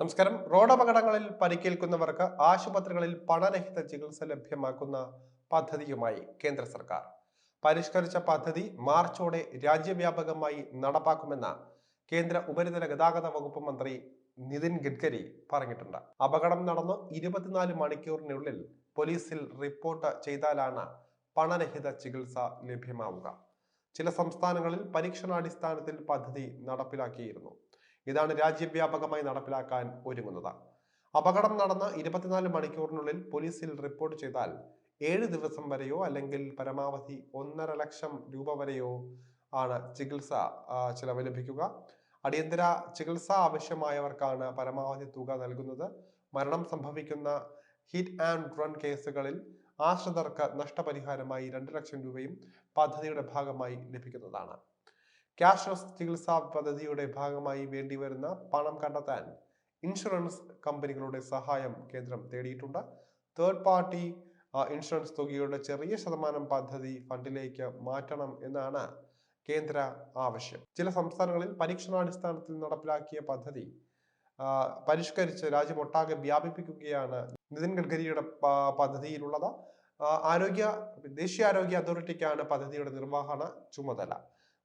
നമസ്കാരം. റോഡ് അപകടങ്ങളിൽ പരിക്കേൽക്കുന്നവർക്ക് ആശുപത്രികളിൽ പണരഹിത ചികിത്സ ലഭ്യമാക്കുന്ന പദ്ധതിയുമായി കേന്ദ്ര സർക്കാർ. പരിഷ്കരിച്ച പദ്ധതി മാർച്ചോടെ രാജ്യവ്യാപകമായി നടപ്പാക്കുമെന്ന് കേന്ദ്ര ഉപരിതല ഗതാഗത വകുപ്പ് മന്ത്രി നിതിൻ ഗഡ്കരി പറഞ്ഞിട്ടുണ്ട്. അപകടം നടന്ന് ഇരുപത്തിനാല് മണിക്കൂറിനുള്ളിൽ പോലീസിൽ റിപ്പോർട്ട് ചെയ്താലാണ് പണരഹിത ചികിത്സ ലഭ്യമാവുക. ചില സംസ്ഥാനങ്ങളിൽ പരീക്ഷണാടിസ്ഥാനത്തിൽ പദ്ധതി നടപ്പിലാക്കിയിരുന്നു. ഇതാണ് രാജ്യവ്യാപകമായി നടപ്പിലാക്കാൻ ഒരുങ്ങുന്നത്. അപകടം നടന്ന ഇരുപത്തിനാല് മണിക്കൂറിനുള്ളിൽ പോലീസിൽ റിപ്പോർട്ട് ചെയ്താൽ ഏഴ് ദിവസം വരെയോ അല്ലെങ്കിൽ പരമാവധി ഒന്നര ലക്ഷം രൂപ വരെയോ ആണ് ചികിത്സ ചിലവ് ലഭിക്കുക. അടിയന്തര ചികിത്സ ആവശ്യമായവർക്കാണ് പരമാവധി തുക നൽകുന്നത്. മരണം സംഭവിക്കുന്ന ഹിറ്റ് ആൻഡ് റൺ കേസുകളിൽ ആശ്രിതർക്ക് നഷ്ടപരിഹാരമായി രണ്ട് ലക്ഷം രൂപയും പദ്ധതിയുടെ ഭാഗമായി ലഭിക്കുന്നതാണ്. ക്യാഷ്ലെസ് ചികിത്സാ പദ്ധതിയുടെ ഭാഗമായി വേണ്ടിവരുന്ന പണം കണ്ടെത്താൻ ഇൻഷുറൻസ് കമ്പനികളുടെ സഹായം കേന്ദ്രം തേടിയിട്ടുണ്ട്. തേർഡ് പാർട്ടി ഇൻഷുറൻസ് തുകയുടെ ചെറിയ ശതമാനം പദ്ധതി ഫണ്ടിലേക്ക് മാറ്റണം എന്നാണ് കേന്ദ്ര ആവശ്യം. ചില സംസ്ഥാനങ്ങളിൽ പരീക്ഷണാടിസ്ഥാനത്തിൽ നടപ്പിലാക്കിയ പദ്ധതി പരിഷ്കരിച്ച് രാജ്യമൊട്ടാകെ വ്യാപിപ്പിക്കുകയാണ് നിതിൻ ഗഡ്കരിയുടെ പദ്ധതിയിലുള്ളത്. ആരോഗ്യ ദേശീയ ആരോഗ്യ അതോറിറ്റിക്കാണ് പദ്ധതിയുടെ നിർവഹണ ചുമതല.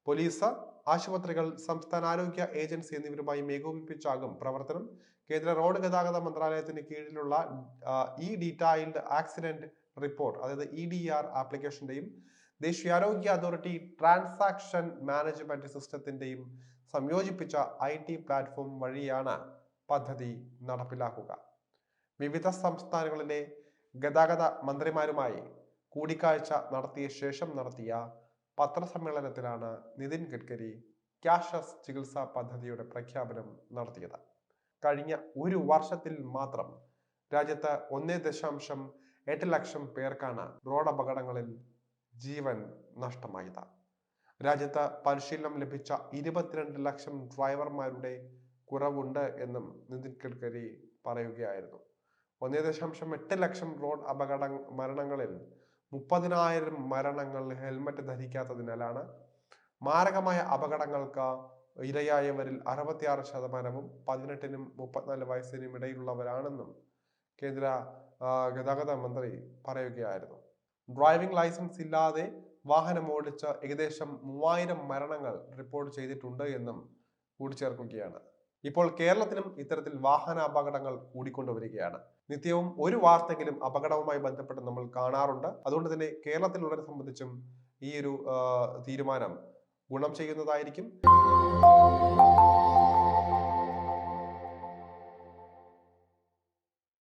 പോലീസ് ആശുപത്രികൾ സംസ്ഥാന ആരോഗ്യ ഏജൻസി എന്നിവരുമായി ഏകോപിപ്പിച്ചാകും പ്രവർത്തനം. കേന്ദ്ര റോഡ് ഗതാഗത മന്ത്രാലയത്തിന് കീഴിലുള്ള ഇ ഡീറ്റൈൽഡ് ആക്സിഡന്റ് റിപ്പോർട്ട് അതായത് ഇ ഡി ആർ ആപ്ലിക്കേഷന്റെയും ദേശീയ ആരോഗ്യ അതോറിറ്റി ട്രാൻസാക്ഷൻ മാനേജ്മെന്റ് സിസ്റ്റത്തിന്റെയും സംയോജിപ്പിച്ച ഐ ടി പ്ലാറ്റ്ഫോം വഴിയാണ് പദ്ധതി നടപ്പിലാക്കുക. വിവിധ സംസ്ഥാനങ്ങളിലെ ഗതാഗത മന്ത്രിമാരുമായി കൂടിക്കാഴ്ച നടത്തിയ ശേഷം നടത്തിയ പത്രസമ്മേളനത്തിലാണ് നിതിൻ ഗഡ്കരി ക്യാഷ്ലെസ് ചികിത്സാ പദ്ധതിയുടെ പ്രഖ്യാപനം നടത്തിയത്. കഴിഞ്ഞ ഒരു വർഷത്തിൽ മാത്രം രാജ്യത്ത് ഒന്നേ ദശാംശം എട്ട് ലക്ഷം പേർക്കാണ് റോഡ് അപകടങ്ങളിൽ ജീവൻ നഷ്ടമായത്. രാജ്യത്ത് പരിശീലനം ലഭിച്ച ഇരുപത്തിരണ്ട് ലക്ഷം ഡ്രൈവർമാരുടെ കുറവുണ്ട് എന്നും നിതിൻ ഗഡ്കരി പറയുകയായിരുന്നു. ഒന്നേ ദശാംശം എട്ട് ലക്ഷം റോഡ് അപകട മരണങ്ങളിൽ മുപ്പതിനായിരം മരണങ്ങൾ ഹെൽമറ്റ് ധരിക്കാത്തതിനാലാണ് മാരകമായ അപകടങ്ങൾക്ക് ഇരയായവരിൽ അറുപത്തിയാറ് ശതമാനവും പതിനെട്ടിനും മുപ്പത്തിനാല് വയസ്സിനും ഇടയിലുള്ളവരാണെന്നും കേന്ദ്ര ഗതാഗത മന്ത്രി പറയുകയായിരുന്നു. ഡ്രൈവിംഗ് ലൈസൻസ് ഇല്ലാതെ വാഹനം ഓടിച്ച ഏകദേശം മൂവായിരം മരണങ്ങൾ റിപ്പോർട്ട് ചെയ്തിട്ടുണ്ട് എന്നും കൂട്ടിച്ചേർക്കുകയാണ്. ഇപ്പോൾ കേരളത്തിലും ഇത്തരത്തിൽ വാഹന അപകടങ്ങൾ കൂടിക്കൊണ്ടുവരികയാണ്. നിത്യവും ഒരു വാർത്തെങ്കിലും അപകടവുമായി ബന്ധപ്പെട്ട് നമ്മൾ കാണാറുണ്ട്. അതുകൊണ്ട് തന്നെ കേരളത്തിലുള്ളവരെ സംബന്ധിച്ചും ഈ ഒരു തീരുമാനം ഗുണം ചെയ്യുന്നതായിരിക്കും.